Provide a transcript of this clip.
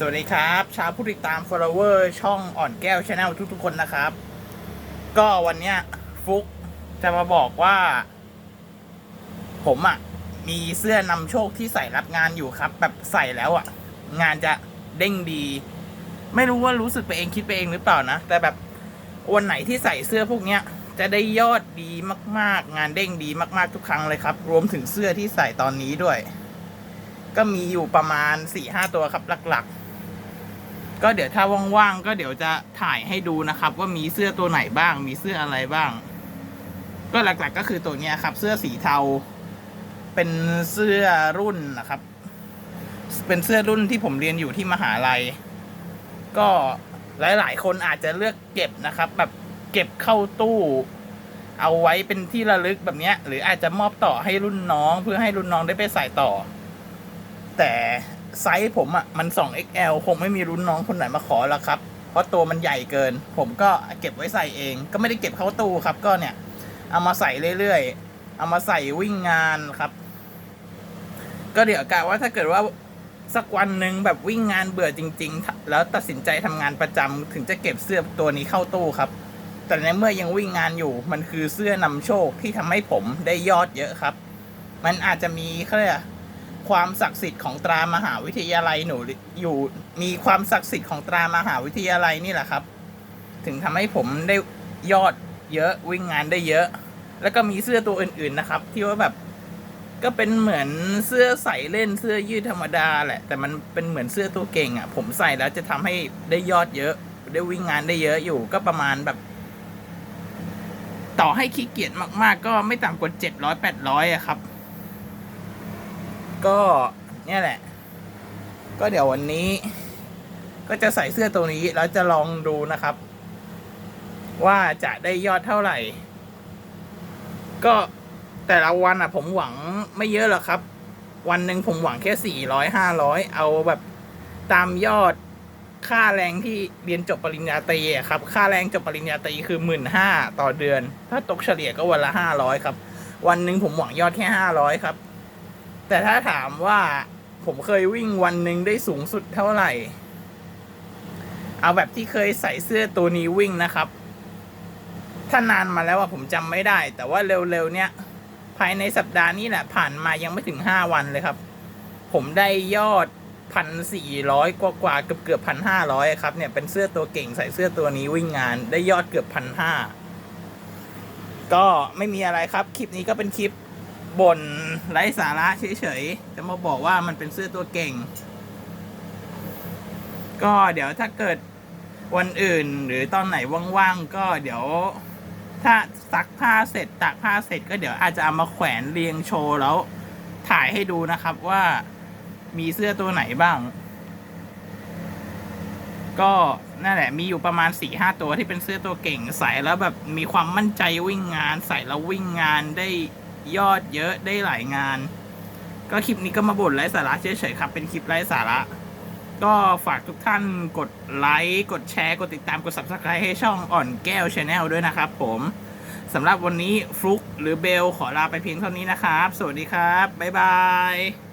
สวัสดีครับชาวผู้ติดตาม follower ช่องอ่อนแก้วชาแนลทุกๆคนนะครับ ก็วันเนี้ยฟุกจะมาบอกว่า ผมอะ่ะ มีเสื้อนำโชคที่ใส่รับงานอยู่ครับ แบบใส่แล้วอะ่ะ งานจะเด้งดี ไม่รู้ว่ารู้สึกไปเองคิดไปเองหรือเปล่านะ แต่แบบวันไหนที่ใส่เสื้อพวกเนี้ย จะได้ยอดดีมาก ๆ งานเด้งดีมากๆทุกครั้งเลยครับ รวมถึงเสื้อที่ใส่ตอนนี้ด้วย ก็มีอยู่ประมาณสี่ห้าตัวครับหลักๆ ก็เดี๋ยวถ้าว่างๆก็เดี๋ยวจะถ่ายให้ดูนะครับ ว่ามีเสื้อตัวไหนบ้าง มีเสื้ออะไรบ้าง ก็หลักๆก็คือตัวเนี้ยครับ เสื้อสีเทา เป็นเสื้อรุ่นนะครับ เป็นเสื้อรุ่นที่ผมเรียนอยู่ที่มหาลัย ก็หลายๆ คนอาจจะเลือกเก็บนะครับ แบบเก็บเข้าตู้ เอาไว้เป็นที่ระลึกแบบเนี้ยหรืออาจจะมอบต่อให้รุ่นน้องเพื่อให้รุ่นน้องได้ไปใส่ต่อ แต่ ไซส์ผมอะ่ะมัน 2XL คงไม่มีรุ่นน้องคนไหนมาขอแล้วครับ เพราะตัวมันใหญ่เกิน ผมก็เก็บไว้ใส่เอง ก็ไม่ได้เก็บเข้าตู้ครับ ก็เนี่ย เอามาใส่เรื่อยๆ เอามาใส่วิ่งงานครับ ก็เดี๋ยวกะว่าถ้าเกิดว่าสักวันหนึ่งแบบวิ่งงานเบื่อจริง ๆ แล้วตัดสินใจทำงานประจำถึงจะเก็บเสื้อตัวนี้เข้าตู้ครับ แต่ในเมื่อยังวิ่งงานอยู่ มันคือเสื้อนำโชคที่ทำให้ผมได้ยอดเยอะครับ มันอาจจะมีเขาเรียกอะไร ความศักดิ์สิทธิ์ของตรามหาวิทยาลัยหนูอยู่มีความศักดิ์สิทธิ์ของตรามหาวิทยาลัยนี่แหละครับ ถึงทำให้ผมได้ยอดเยอะวิ่งงานได้เยอะ แล้วก็มีเสื้อตัวอื่น ๆนะครับ ที่ว่าแบบก็เป็นเหมือนเสื้อใส่เล่นเสื้อยืดธรรมดาแหละ แต่มันเป็นเหมือนเสื้อตัวเก่งอะ่ะ ผมใส่แล้วจะทำให้ได้ยอดเยอะ ได้วิ่งงานได้เยอะอยู่ก็ประมาณแบบ ต่อให้ขี้เกียจมาก ๆ ก็ไม่ต่ำกว่าเจ็ดร้อยแปดร้อยอะครับ ก็เนี่ยแหละ ก็เดี๋ยววันนี้ ก็จะใส่เสื้อตัวนี้แล้วจะลองดูนะครับ ว่าจะได้ยอดเท่าไหร่ ก็แต่ละวันอะ ผมหวังไม่เยอะหรอกครับ วันหนึ่งผมหวังแค่สี่ร้อยห้าร้อยเอาแบบตามยอดค่าแรงที่เรียนจบปริญญาตรีครับ ค่าแรงจบปริญญาตรีคือหมื่นห้าต่อเดือน ถ้าตกเฉลี่ยก็วันละห้าร้อยครับ วันหนึ่งผมหวังยอดแค่ห้าร้อยครับ แต่ถ้าถามว่าผมเคยวิ่งวันหนึ่งได้สูงสุดเท่าไหร่ เอาแบบที่เคยใส่เสื้อตัวนี้วิ่งนะครับ ถ้านานมาแล้วอะผมจำไม่ได้ แต่ว่าเร็วๆเนี้ยภายในสัปดาห์นี้แหละผ่านมายังไม่ถึงห้าวันเลยครับ ผมได้ยอดพันสี่ร้อยกว่ากว่าเกือบเกือบพันห้าร้อยครับเนี่ยเป็นเสื้อตัวเก่งใส่เสื้อตัวนี้วิ่งงานได้ยอดเกือบพันห้าก็ไม่มีอะไรครับ คลิปนี้ก็เป็นคลิป บ่นไร้สาระเฉยๆจะมาบอกว่ามันเป็นเสื้อตัวเก่ง ก็เดี๋ยวถ้าเกิดวันอื่นหรือตอนไหนว่างๆก็เดี๋ยว ถ้าซักผ้าเสร็จตากผ้าเสร็จก็เดี๋ยวอาจจะเอามาแขวนเรียงโชว์แล้วถ่ายให้ดูนะครับว่ามีเสื้อตัวไหนบ้าง ก็นั่นแหละ มีอยู่ประมาณสี่ห้าตัวที่เป็นเสื้อตัวเก่งใส่แล้วแบบมีความมั่นใจวิ่งงาน ใส่แล้ววิ่งงานได้ ยอดเยอะได้หลายงาน ก็คลิปนี้ก็มาบ่นไร้สาระเฉยๆครับ เป็นคลิปไร้สาระ ก็ฝากทุกท่านกดไลค์กดแชร์ กดติดตามกด subscribe ให้ช่องอ่อนแก้วชาแนลด้วยนะครับผมสำหรับวันนี้ฟลุกหรือเบลขอลาไปเพียงเท่านี้นะครับ สวัสดีครับ บ๊ายบาย